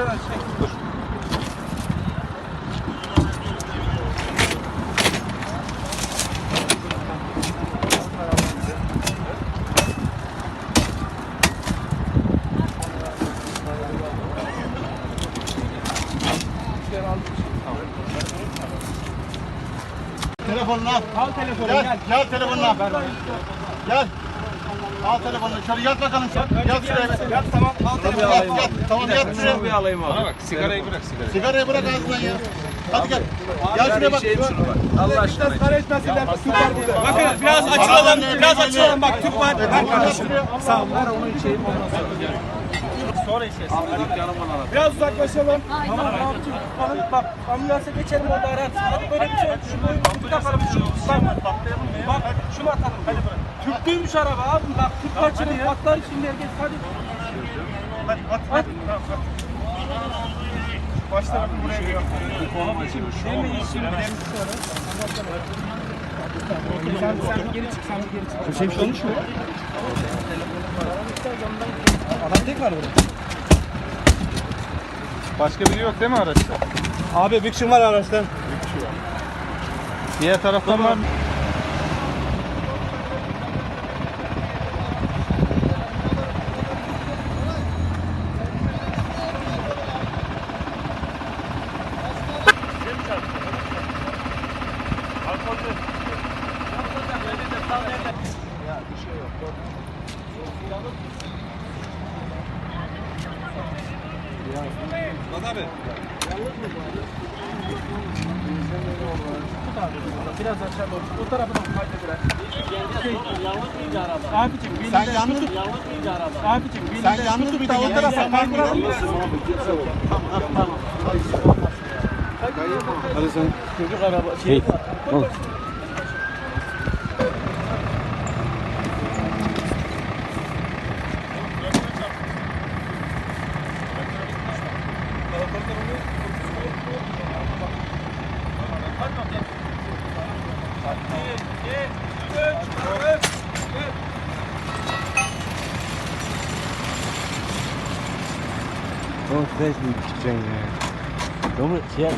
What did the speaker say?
aşağıdan çek. Dur. Telefonunu al. Al telefonu Gel, gel. gel telefonunu al. Gel. Al telefonunu. Şöyle yat bakalım sen. Yat şuraya. Yat tamam. Al telefonu. Yat, yat. Tamam yat şuraya. Şunu bir alayım abi. Bana bak sigarayı bırak sigarayı. Sigarayı bırak ağzından ya. Hadi gel. Gel şuraya bak. şunu bak. Allah aşkına. Biraz kare etmesinler. Tüp var burada. Bakın biraz açılalım. Biraz açılalım. Bak tüp var. Sağ ol. Ver onu içeyim ondan sonra. Sonra içeriz. Biraz uzaklaşalım. Tamam yapacağız? Bak, Bak ambulansa geçelim orada ararsın. Hadi böyle bir şey oldu. Şu boyu bir takalım. Şu bak. Bak şunu atalım. Hadi bırak. Tüplüymüş araba abi. Bak tüp kaçırın. Patlar şimdi herkes. Hadi. Hadi at. At. Baş tarafı buraya geliyor. Demeyin şimdi. Sen, sen geri çık, sen geri çık. Kimse bir şey olmuş mu? Adam tek var burada. Başka biri yok değil mi araçta? Abi bir kişi var araçta. Diğer taraftan var mı? Biraz aşağı doğru. O tarafına kaydı bırak. Abicim Sen belinden yalnız tutup. Abicim Sen belinden yalnız tutup da o tarafa sen kaydı bırak. Hadi sen. Çocuk araba şey. Oğlum sen şimdi gideceksin ya. Ama şey